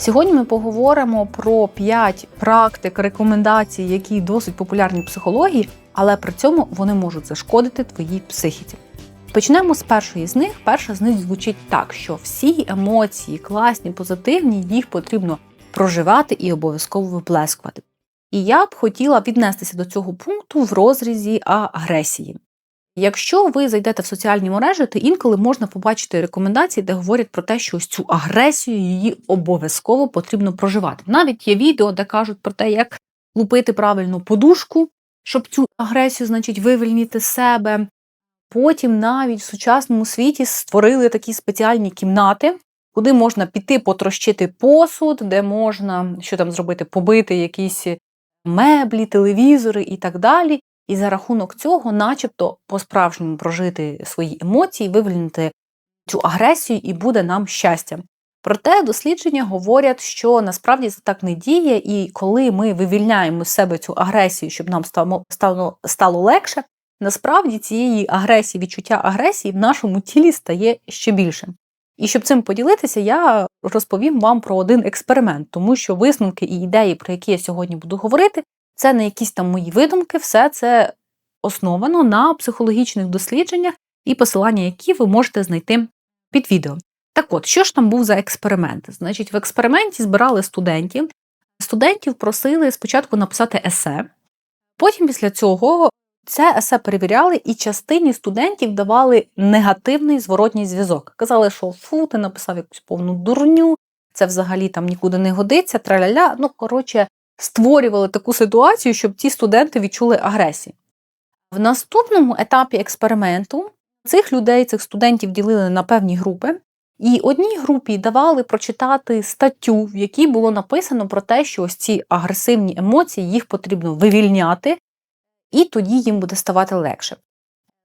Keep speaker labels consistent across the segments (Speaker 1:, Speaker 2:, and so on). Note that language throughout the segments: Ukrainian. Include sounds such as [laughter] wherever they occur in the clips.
Speaker 1: Сьогодні ми поговоримо про 5 практик, рекомендацій, які досить популярні в психології, але при цьому вони можуть зашкодити твоїй психіці. Почнемо з першої з них. Перша з них звучить так, що всі емоції, класні, позитивні, їх потрібно проживати і обов'язково виплескувати. І я б хотіла віднестися до цього пункту в розрізі агресії. Якщо ви зайдете в соціальні мережі, то інколи можна побачити рекомендації, де говорять про те, що ось цю агресію її обов'язково потрібно проживати. Навіть є відео, де кажуть про те, як лупити правильно подушку, щоб цю агресію, значить, вивільнити з себе. Потім навіть в сучасному світі створили такі спеціальні кімнати, куди можна піти потрощити посуд, де можна що там зробити, побити якісь меблі, телевізори і так далі. І за рахунок цього, начебто, по-справжньому прожити свої емоції, вивільнити цю агресію, і буде нам щастя. Проте дослідження говорять, що насправді це так не діє, і коли ми вивільняємо з себе цю агресію, щоб нам стало, стало легше, насправді цієї агресії, відчуття агресії в нашому тілі стає ще більше. І щоб цим поділитися, я розповім вам про один експеримент, тому що висновки і ідеї, про які я сьогодні буду говорити, це не якісь там мої видумки, все це основано на психологічних дослідженнях і посилання, які ви можете знайти під відео. Так от, що ж там був за експеримент? Значить, в експерименті збирали студентів. Студентів просили спочатку написати есе, потім після цього це есе перевіряли, і частині студентів давали негативний зворотній зв'язок. Казали, що фу, ти написав якусь повну дурню, це взагалі там нікуди не годиться, траляля. Ну, коротше, створювали таку ситуацію, щоб ті студенти відчули агресію. В наступному етапі експерименту цих людей, цих студентів ділили на певні групи, і одній групі давали прочитати статтю, в якій було написано про те, що ось ці агресивні емоції їх потрібно вивільняти, і тоді їм буде ставати легше.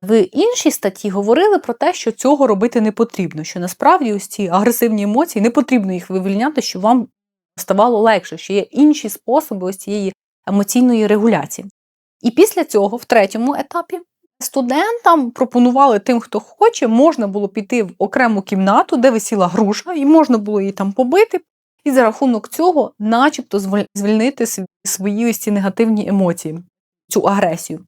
Speaker 1: В іншій статті говорили про те, що цього робити не потрібно, що насправді ось ці агресивні емоції не потрібно їх вивільняти, щоб вам ставало легше, що є інші способи ось цієї емоційної регуляції. І після цього, в третьому етапі, студентам пропонували тим, хто хоче, можна було піти в окрему кімнату, де висіла груша, і можна було її там побити, і за рахунок цього, начебто, звільнити свої ось ці негативні емоції, цю агресію.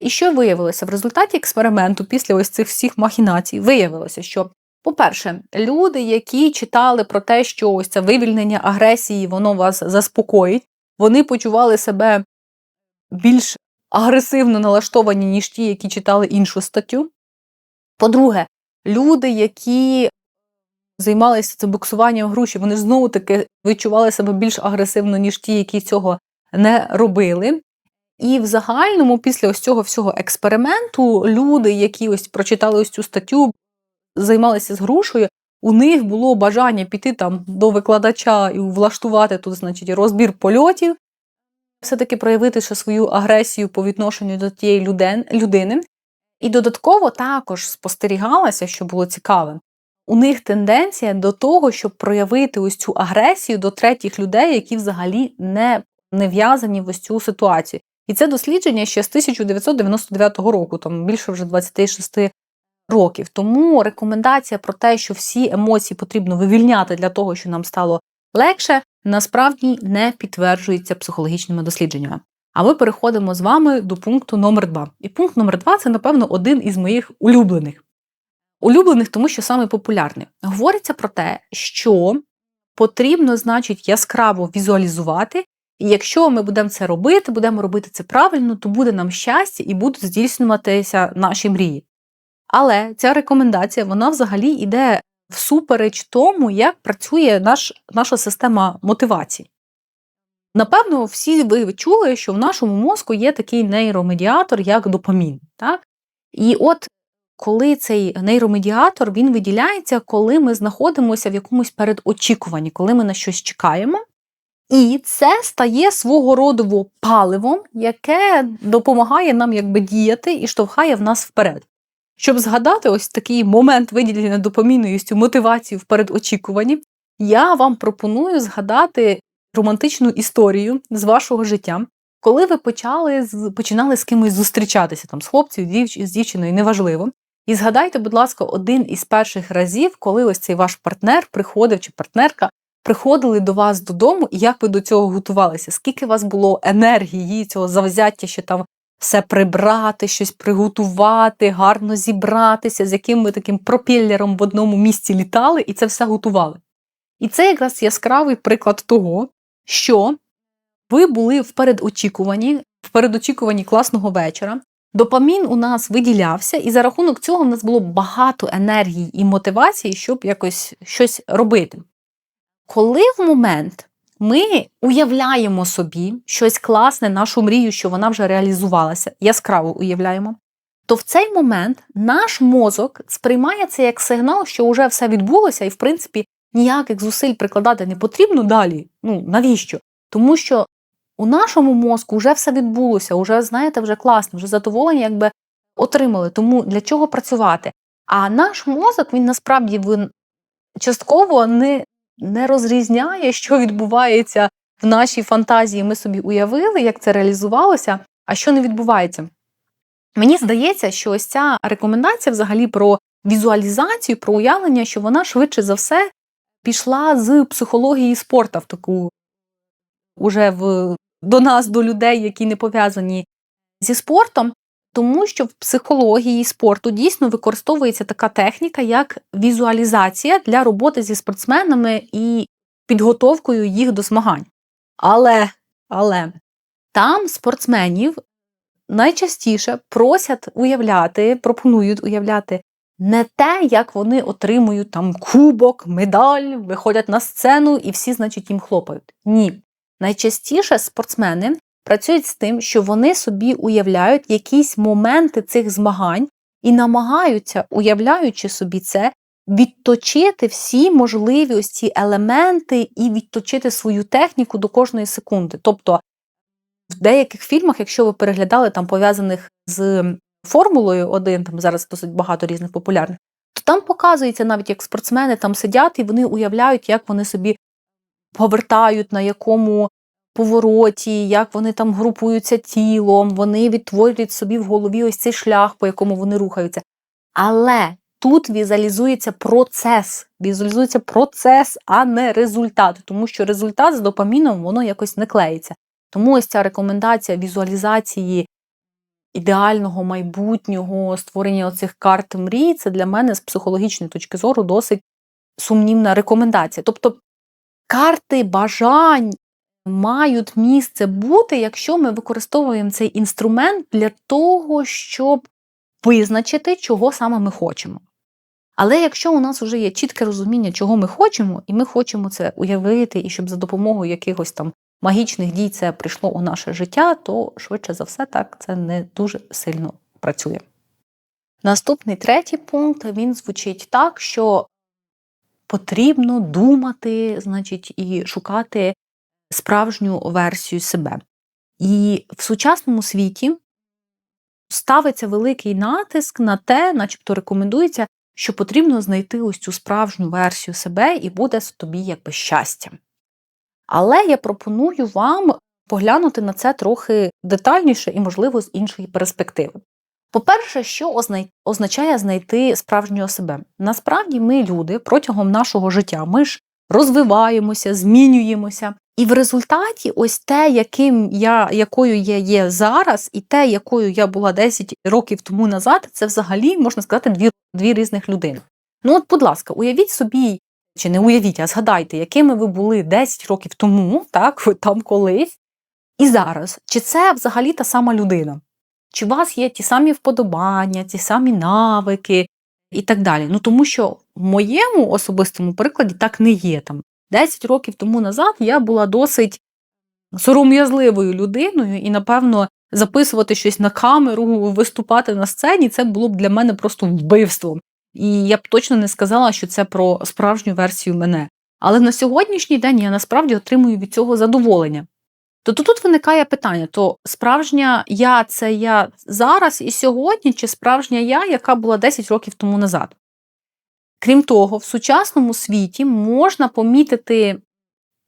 Speaker 1: І що виявилося? В результаті експерименту, після ось цих всіх махінацій, виявилося, що по-перше, люди, які читали про те, що ось це вивільнення агресії, воно вас заспокоїть, вони почували себе більш агресивно налаштовані, ніж ті, які читали іншу статтю. По-друге, люди, які займалися цим буксуванням гроші, вони знову таки відчували себе більш агресивно, ніж ті, які цього не робили. І в загальному, після ось цього всього експерименту, люди, які ось прочитали ось цю статтю, займалися з грушею, у них було бажання піти там до викладача і влаштувати тут, значить, розбір польотів, все-таки проявити ще свою агресію по відношенню до тієї людини. І додатково також спостерігалося, що було цікаве, у них тенденція до того, щоб проявити ось цю агресію до третіх людей, які взагалі не, не в'язані в ось цю ситуацію. І це дослідження ще з 1999 року, там більше вже 26 років. Тому рекомендація про те, що всі емоції потрібно вивільняти для того, щоб нам стало легше, насправді не підтверджується психологічними дослідженнями. А ми переходимо з вами до пункту номер 2 І пункт номер 2 це, напевно, один із моїх улюблених. Улюблених, тому що саме популярний. Говориться про те, що потрібно, значить, яскраво візуалізувати, і якщо ми будемо це робити, будемо робити це правильно, то буде нам щастя і будуть здійснюватися наші мрії. Але ця рекомендація вона взагалі йде всупереч тому, як працює наш, наша система мотивації. Напевно, всі ви чули, що в нашому мозку є такий нейромедіатор, як допамін. Так? І от коли цей нейромедіатор він виділяється, коли ми знаходимося в якомусь передочікуванні, коли ми на щось чекаємо. І це стає свого роду паливом, яке допомагає нам якби діяти і штовхає в нас вперед. Щоб згадати ось такий момент виділення допоміну і мотивацію в передочікуванні, я вам пропоную згадати романтичну історію з вашого життя, коли ви почали починали з кимось зустрічатися там з хлопцем, з дівчиною, неважливо. І згадайте, будь ласка, один із перших разів, коли ось цей ваш партнер приходив чи партнерка приходили до вас додому, і як ви до цього готувалися? Скільки у вас було енергії, цього завзяття, що там все прибрати, щось приготувати, гарно зібратися, з яким ви таким пропіллером в одному місці літали і це все готували. І це якраз яскравий приклад того, що ви були в передочікуванні, в передочікуванні класного вечора. Допамін у нас виділявся, і за рахунок цього в нас було багато енергії і мотивації, щоб якось щось робити. Коли в момент ми уявляємо собі щось класне, нашу мрію, що вона вже реалізувалася, яскраво уявляємо, то в цей момент наш мозок сприймає це як сигнал, що вже все відбулося, і, в принципі, ніяких зусиль прикладати не потрібно далі. Ну навіщо? Тому що у нашому мозку вже все відбулося, вже, знаєте, вже класно, вже задоволення якби отримали. Тому для чого працювати? А наш мозок він насправді він частково не, не розрізняє, що відбувається в нашій фантазії. Ми собі уявили, як це реалізувалося, а що не відбувається. Мені здається, що ось ця рекомендація взагалі про візуалізацію, про уявлення, що вона швидше за все пішла з психології спорту в таку уже в, до нас, до людей, які не пов'язані зі спортом, тому що в психології спорту дійсно використовується така техніка, як візуалізація для роботи зі спортсменами і підготовкою їх до змагань. Але, але там спортсменів найчастіше просять уявляти, пропонують уявляти не те, як вони отримують там кубок, медаль, виходять на сцену і всі, значить, їм хлопають. Ні. Найчастіше спортсмени працюють з тим, що вони собі уявляють якісь моменти цих змагань і намагаються, уявляючи собі це, відточити всі можливі ось елементи і відточити свою техніку до кожної секунди. Тобто в деяких фільмах, якщо ви переглядали там пов'язаних з Формулою 1, там зараз досить багато різних популярних, то там показується навіть, як спортсмени там сидять і вони уявляють, як вони собі повертають, на якому повороті, як вони там групуються тілом, вони відтворюють собі в голові ось цей шлях, по якому вони рухаються. Але тут візуалізується процес, візуалізується процес, а не результат, тому що результат з допаміном воно якось не клеїться. Тому ось ця рекомендація візуалізації ідеального майбутнього, створення оцих карт мрій, це для мене з психологічної точки зору досить сумнівна рекомендація. Тобто карти бажань мають місце бути, якщо ми використовуємо цей інструмент для того, щоб визначити, чого саме ми хочемо. Але якщо у нас вже є чітке розуміння, чого ми хочемо, і ми хочемо це уявити, і щоб за допомогою якихось там магічних дій це прийшло у наше життя, то швидше за все так це не дуже сильно працює. Наступний третій пункт він звучить так, що потрібно думати, значить, і шукати справжню версію себе. І в сучасному світі ставиться великий натиск на те, начебто рекомендується, що потрібно знайти ось цю справжню версію себе, і буде тобі якби щастя. Але я пропоную вам поглянути на це трохи детальніше і, можливо, з іншої перспективи. По-перше, що означає знайти справжнього себе? Насправді, ми, люди, протягом нашого життя, ми ж розвиваємося, змінюємося. І в результаті, ось те, яким я, якою я є зараз, і те, якою я була 10 років тому назад, це взагалі можна сказати дві дві різних людини. Ну, от, будь ласка, уявіть собі, чи не уявіть, а згадайте, якими ви були 10 років тому, так, там колись, і зараз. Чи це взагалі та сама людина? Чи у вас є ті самі вподобання, ті самі навики і так далі? Ну тому що в моєму особистому прикладі так не є. Там 10 років тому назад я була досить сором'язливою людиною, і, напевно, записувати щось на камеру, виступати на сцені це було б для мене просто вбивством. І я б точно не сказала, що це про справжню версію мене. Але на сьогоднішній день я насправді отримую від цього задоволення. Тобто тут виникає питання: то справжня я це я зараз і сьогодні, чи справжня я, яка була 10 років тому назад? Крім того, в сучасному світі можна помітити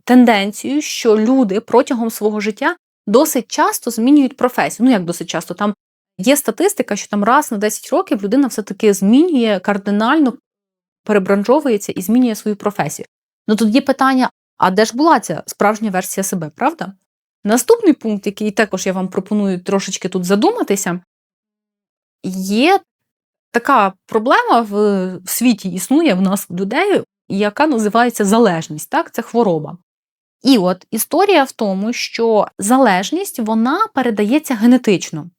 Speaker 1: тенденцію, що люди протягом свого життя досить часто змінюють професію. Ну, як досить часто, там є статистика, що там раз на 10 років людина все-таки змінює кардинально перебранжовується і змінює свою професію. Ну тут є питання: А де ж була ця справжня версія себе, правда? Наступний пункт, який також я вам пропоную трошечки тут задуматися, є така проблема в, світі існує в нас в людей, яка називається залежність. Так, це хвороба. І от історія в тому, що залежність вона передається генетично.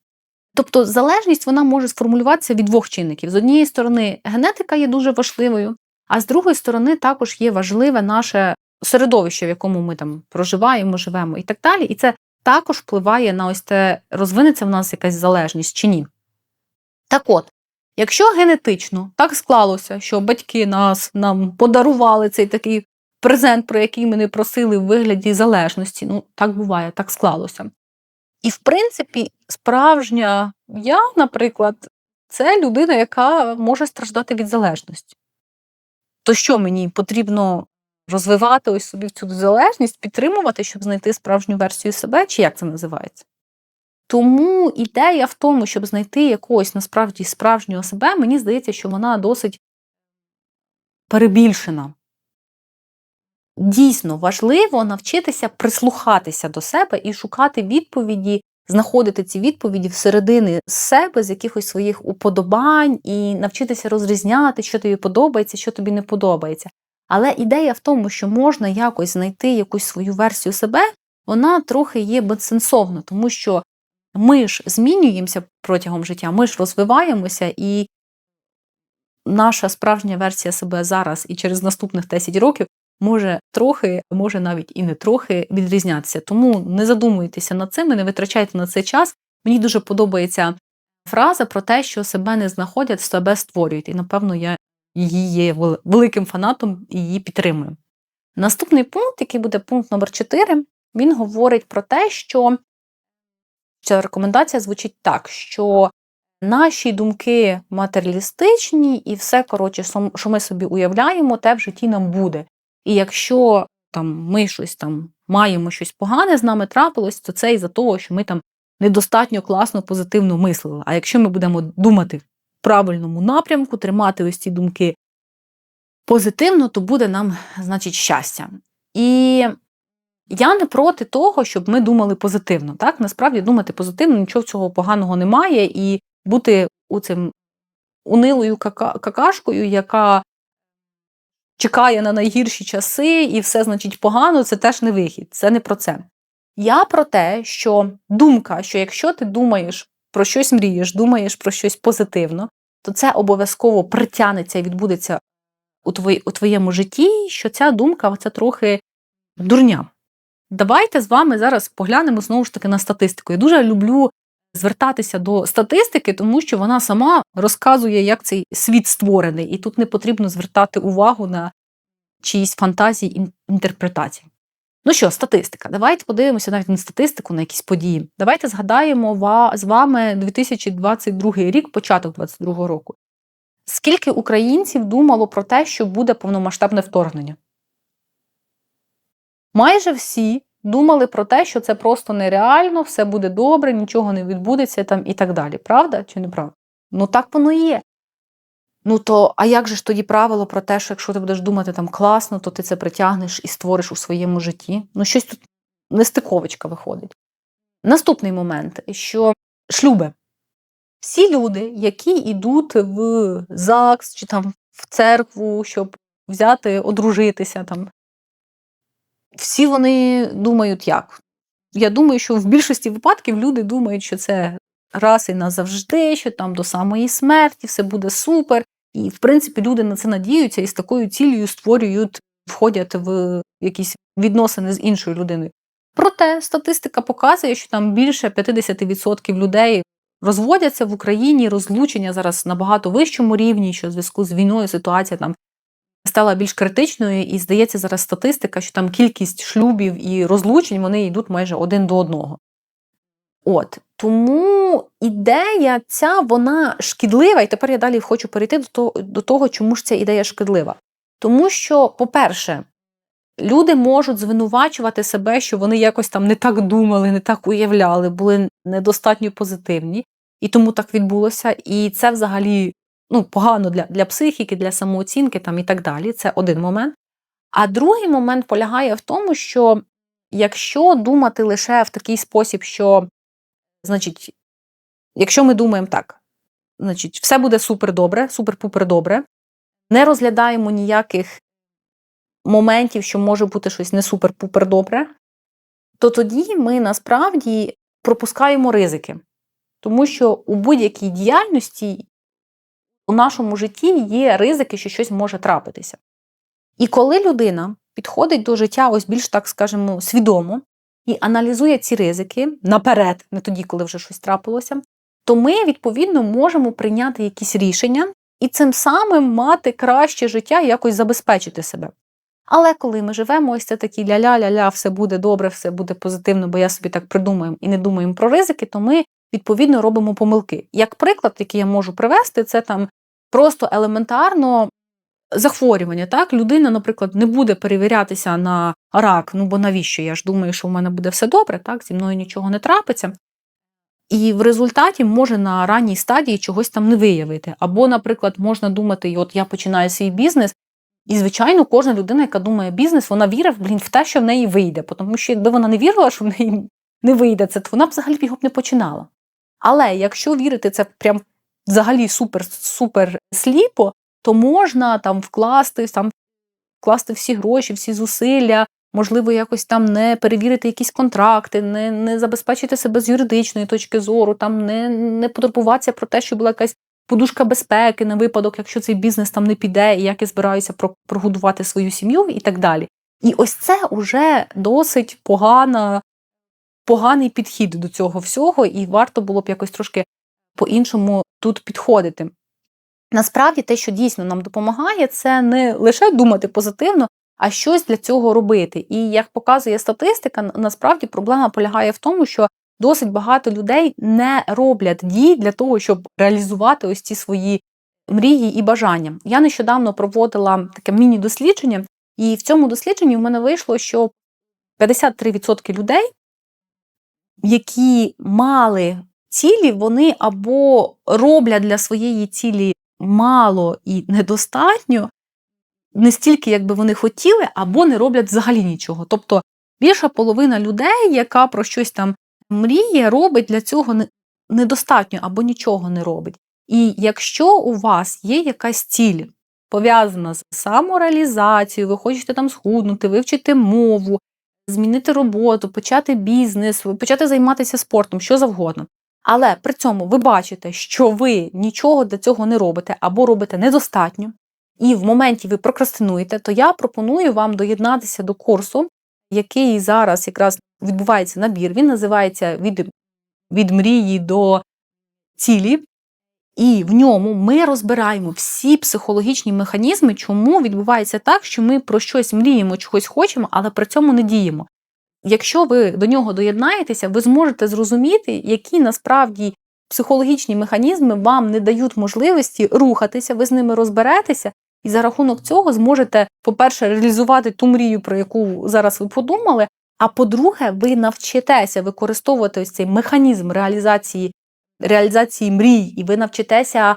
Speaker 1: Тобто залежність вона може сформулюватися від двох чинників. З однієї сторони, генетика є дуже важливою, а з другої сторони, також є важливе наше середовище, в якому ми там проживаємо, живемо і так далі. І це також впливає на ось те, розвинеться в нас якась залежність чи ні. Так от, якщо генетично так склалося, що батьки нас нам подарували цей такий презент, про який ми не просили в вигляді залежності, ну так буває, так склалося. І, в принципі, справжня я, наприклад, це людина, яка може страждати від залежності. То що мені потрібно розвивати ось собі цю залежність, підтримувати, щоб знайти справжню версію себе, чи як це називається? Тому ідея в тому, щоб знайти якогось насправді справжнього себе, мені здається, що вона досить перебільшена. Дійсно важливо навчитися прислухатися до себе і шукати відповіді, знаходити ці відповіді всередини себе з якихось своїх уподобань, і навчитися розрізняти, що тобі подобається, що тобі не подобається. Але ідея в тому, що можна якось знайти якусь свою версію себе, вона трохи є безсенсовна, тому що ми ж змінюємося протягом життя, ми ж розвиваємося, і наша справжня версія себе зараз і через наступних 10 років може трохи, може навіть і не трохи відрізнятися. Тому не задумуйтеся над цим і не витрачайте на це час. Мені дуже подобається фраза про те, що себе не знаходять, себе створюють. І, напевно, я її є великим фанатом і її підтримую. Наступний пункт, який буде пункт номер 4, він говорить про те, що ця рекомендація звучить так, що наші думки матеріалістичні, і все, коротше, що ми собі уявляємо, те в житті нам буде. І якщо там ми щось там маємо щось погане з нами трапилось, то це із-за того, що ми там недостатньо класно, позитивно мислили. А якщо ми будемо думати в правильному напрямку, тримати ось ці думки позитивно, то буде нам, значить, щастя. І я не проти того, щоб ми думали позитивно. Так, насправді думати позитивно, нічого цього поганого немає, і бути у цим унилою какашкою, яка чекає на найгірші часи, і все значить погано, це теж не вихід. Це не про це. Я про те, що думка, що якщо ти думаєш про щось мрієш, думаєш про щось позитивно, то це обов'язково притягнеться і відбудеться у твоєму житті, що ця думка це трохи дурня. Давайте з вами зараз поглянемо знову ж таки на статистику. Я дуже люблю звертатися до статистики, тому що вона сама розказує, як цей світ створений, і тут не потрібно звертати увагу на чиїсь фантазії інтерпретації. Ну що, статистика. Давайте подивимося навіть на статистику, на якісь події. Давайте згадаємо з вами 2022 рік, початок 2022 року. Скільки українців думало про те, що буде повномасштабне вторгнення? Майже всі думали про те, що це просто нереально, все буде добре, нічого не відбудеться там і так далі. Правда чи не правда? Ну так воно і є. Ну то, а як же ж тоді правило про те, що якщо ти будеш думати там класно, то ти це притягнеш і створиш у своєму житті? Ну, щось тут нестиковочка виходить. Наступний момент, що шлюби. Всі люди, які йдуть в ЗАГС чи там в церкву, щоб взяти, одружитися там, всі вони думають як? Я думаю, що в більшості випадків люди думають, що це раз і назавжди, що там до самої смерті все буде супер. І, в принципі, люди на це надіються і з такою цілею створюють, входять в якісь відносини з іншою людиною. Проте статистика показує, що там більше 50% людей розводяться в Україні, розлучення зараз на багато вищому рівні, що в зв'язку з війною ситуація там стала більш критичною, і здається, зараз статистика, що там кількість шлюбів і розлучень вони йдуть майже один до одного. От тому ідея ця вона шкідлива, і тепер я далі хочу перейти до того, до того, чому ж ця ідея шкідлива. Тому що, по-перше, люди можуть звинувачувати себе, що вони якось там не так думали, не так уявляли, були недостатньо позитивні, і тому так відбулося. І це взагалі ну, погано для для психіки, для самооцінки там і так далі. Це один момент. А другий момент полягає в тому, що якщо думати лише в такий спосіб, що, значить, якщо ми думаємо так, значить, все буде супер добре, супер-пупер добре, не розглядаємо ніяких моментів, що може бути щось не супер-пупер добре, то тоді ми насправді пропускаємо ризики. Тому що у будь-якій діяльності у нашому житті є ризики, що щось може трапитися. І коли людина підходить до життя, ось більш так скажемо, свідомо і аналізує ці ризики наперед, не тоді, коли вже щось трапилося, то ми, відповідно, можемо прийняти якісь рішення і цим самим мати краще життя і якось забезпечити себе. Але коли ми живемо, ось це такі ля-ля-ля-ля, все буде добре, все буде позитивно, бо я собі так придумаю і не думаємо про ризики, то ми відповідно робимо помилки. Як приклад, який я можу привести, це там просто елементарно захворювання. Так, людина, наприклад, не буде перевірятися на рак. Ну бо навіщо? Я ж думаю, що в мене буде все добре, так зі мною нічого не трапиться. І в результаті може на ранній стадії чогось там не виявити. Або, наприклад, можна думати, от я починаю свій бізнес, і, звичайно, кожна людина, яка думає бізнес, вона вірить блін, в те, що в неї вийде. Тому що якби вона не вірила, що в неї не вийде це, то вона б взагалі його б не починала. Але якщо вірити це прям взагалі супер-супер сліпо, то можна там вкласти там, вкласти всі гроші, всі зусилля, можливо, якось там не перевірити якісь контракти, не не забезпечити себе з юридичної точки зору, там не не потурбуватися про те, що була якась подушка безпеки на випадок, якщо цей бізнес там не піде, і як я збираюся прогодувати свою сім'ю і так далі. І ось це вже досить погана, поганий підхід до цього всього, і варто було б якось трошки по-іншому тут підходити. Насправді, те, що дійсно нам допомагає, це не лише думати позитивно, а щось для цього робити. І як показує статистика, насправді проблема полягає в тому, що досить багато людей не роблять дій для того, щоб реалізувати ось ці свої мрії і бажання. Я нещодавно проводила таке міні-дослідження, і в цьому дослідженні в мене вийшло, що 53% людей, які мали цілі, вони або роблять для своєї цілі мало і недостатньо, не стільки, як би вони хотіли, або не роблять взагалі нічого. Тобто більша половина людей, яка про щось там мріє, робить для цього недостатньо або нічого не робить. І якщо у вас є якась ціль, пов'язана з самореалізацією, ви хочете там схуднути, вивчити мову, змінити роботу, почати бізнес, почати займатися спортом, що завгодно. Але при цьому ви бачите, що ви нічого для цього не робите або робите недостатньо, і в моменті ви прокрастинуєте, то я пропоную вам доєднатися до курсу, який зараз якраз відбувається набір. Він називається від, від мрії до цілі. І в ньому ми розбираємо всі психологічні механізми, чому відбувається так, що ми про щось мріємо, чогось хочемо, але при цьому не діємо. Якщо ви до нього доєднаєтеся, ви зможете зрозуміти, які насправді психологічні механізми вам не дають можливості рухатися, ви з ними розберетеся, і за рахунок цього зможете, по-перше, реалізувати ту мрію, про яку зараз ви подумали. А по-друге, ви навчитеся використовувати ось цей механізм реалізації реалізації мрій, і ви навчитеся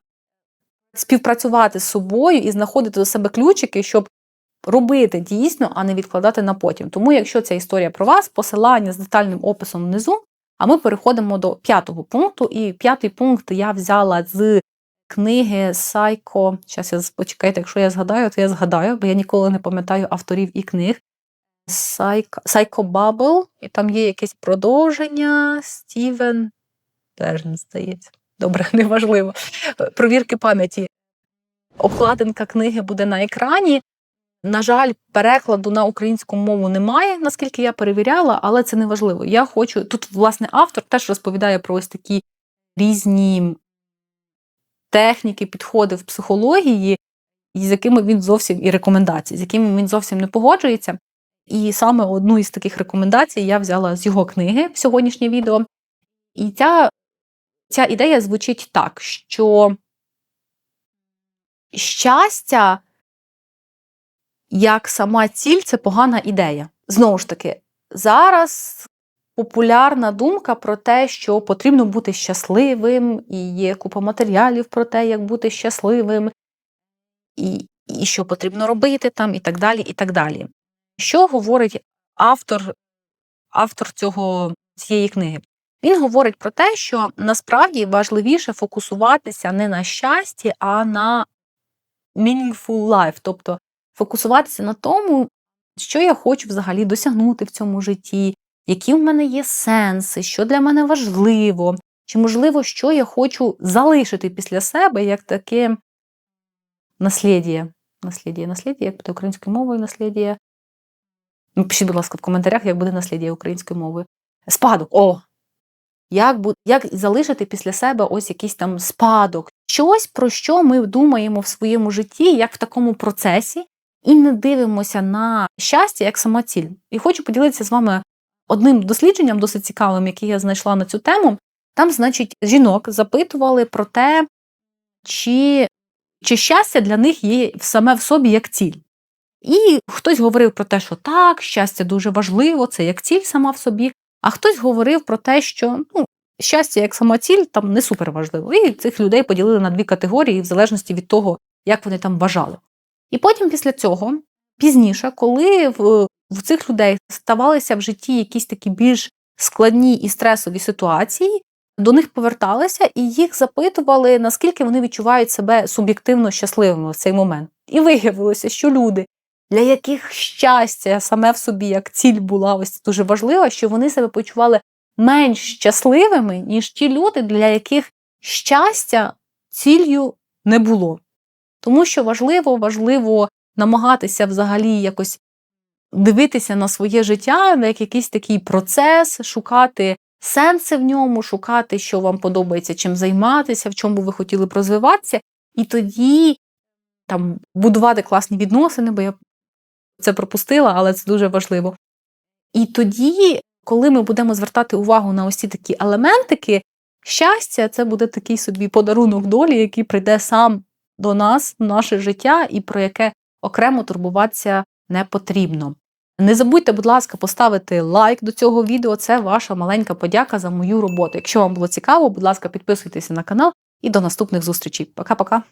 Speaker 1: співпрацювати з собою і знаходити до себе ключики, щоб робити дійсно, а не відкладати на потім. Тому, якщо ця історія про вас, посилання з детальним описом внизу. А ми переходимо до п'ятого пункту. І п'ятий пункт я взяла з книги Сайко. Зараз я почекайте, якщо я згадаю, то я згадаю, бо я ніколи не пам'ятаю авторів і книг. Сайко Бабл, і там є якесь продовження. Стівен. Теж здається. Добре, [laughs] неважливо. Провірки пам'яті. Обкладинка книги буде на екрані. На жаль, перекладу на українську мову немає, наскільки я перевіряла, але це не важливо. Я хочу. Тут, власне, автор теж розповідає про ось такі різні техніки, підходи в психології, з якими він зовсім і рекомендації, з якими він зовсім не погоджується. І саме одну із таких рекомендацій я взяла з його книги в сьогоднішнє відео. І ця, ця ідея звучить так, що щастя як сама ціль це погана ідея. Знову ж таки, зараз популярна думка про те, що потрібно бути щасливим, і є купа матеріалів про те, як бути щасливим. І і що потрібно робити там, і так далі. і так далі. Що говорить автор, автор цього, цієї книги? Він говорить про те, що насправді важливіше фокусуватися не на щасті, а на meaningful life, тобто фокусуватися на тому, що я хочу взагалі досягнути в цьому житті, які в мене є сенси, що для мене важливо, чи, можливо, що я хочу залишити після себе як таке наслідє. Наслідє, наслідє, як буде українською мовою наслідє. Ну, Пишіть, будь ласка, в коментарях, як буде наслідє українською мовою. Спадок. О! Як бу- як залишити після себе ось якийсь там спадок, щось, про що ми думаємо в своєму житті, як в такому процесі, і не дивимося на щастя як сама ціль. І хочу поділитися з вами одним дослідженням, досить цікавим, яке я знайшла на цю тему. Там, значить, жінок запитували про те, чи, чи щастя для них є саме в собі як ціль. І хтось говорив про те, що так, щастя дуже важливо, це як ціль сама в собі. А хтось говорив про те, що ну, щастя як сама ціль там не супер важливо. І цих людей поділили на дві категорії, в залежності від того, як вони там вважали. І потім після цього, пізніше, коли в, в цих людей ставалися в житті якісь такі більш складні і стресові ситуації, до них поверталися і їх запитували, наскільки вони відчувають себе суб'єктивно щасливими в цей момент. І виявилося, що люди, для яких щастя саме в собі як ціль була ось дуже важлива, що вони себе почували менш щасливими, ніж ті люди, для яких щастя ціллю не було. Тому що важливо, важливо намагатися взагалі якось дивитися на своє життя, як якийсь такий процес, шукати сенси в ньому, шукати, що вам подобається, чим займатися, в чому ви хотіли б розвиватися, і тоді там будувати класні відносини, бо я це пропустила, але це дуже важливо. І тоді, коли ми будемо звертати увагу на ось ці такі елементики, щастя це буде такий собі подарунок долі, який прийде сам до нас, наше життя, і про яке окремо турбуватися не потрібно. Не забудьте, будь ласка, поставити лайк до цього відео. Це ваша маленька подяка за мою роботу. Якщо вам було цікаво, будь ласка, підписуйтеся на канал і до наступних зустрічей. Пока-пока!